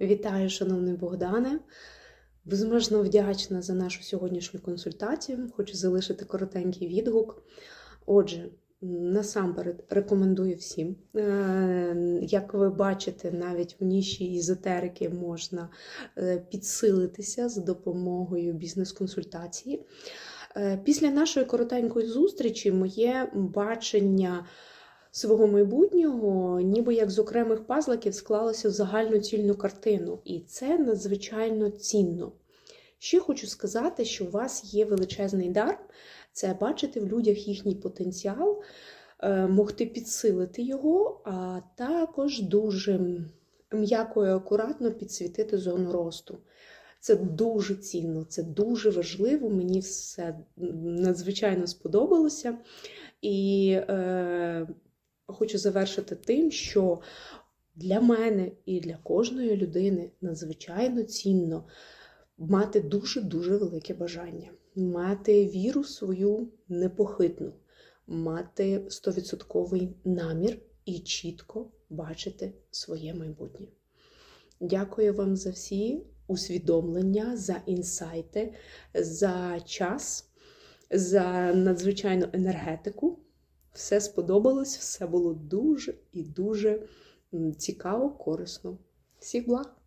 Вітаю, шановний Богдане. Безмежно вдячна за нашу сьогоднішню консультацію. Хочу залишити коротенький відгук. Отже, насамперед рекомендую всім. Е, Як ви бачите, навіть в ніші ізотерики можна е, підсилитися за допомогою бізнес-консультації. Е, Після нашої коротенької зустрічі моє бачення свого майбутнього, ніби як з окремих пазликів склалося в загальну цільну картину, і це надзвичайно цінно. Ще хочу сказати, що у вас є величезний дар це бачити в людях їхній потенціал, е, могти підсилити його, а також дуже м'яко і акуратно підсвітити зону росту. Це дуже цінно, це дуже важливо. Мені все надзвичайно сподобалося. І е, хочу завершити тим, що для мене і для кожної людини надзвичайно цінно мати дуже-дуже велике бажання, мати віру свою непохитну, мати стовідсотковий намір і чітко бачити своє майбутнє. Дякую вам за всі усвідомлення, за інсайти, за час, за надзвичайну енергетику. Все сподобалось, все було дуже і дуже цікаво, корисно. Всіх благ!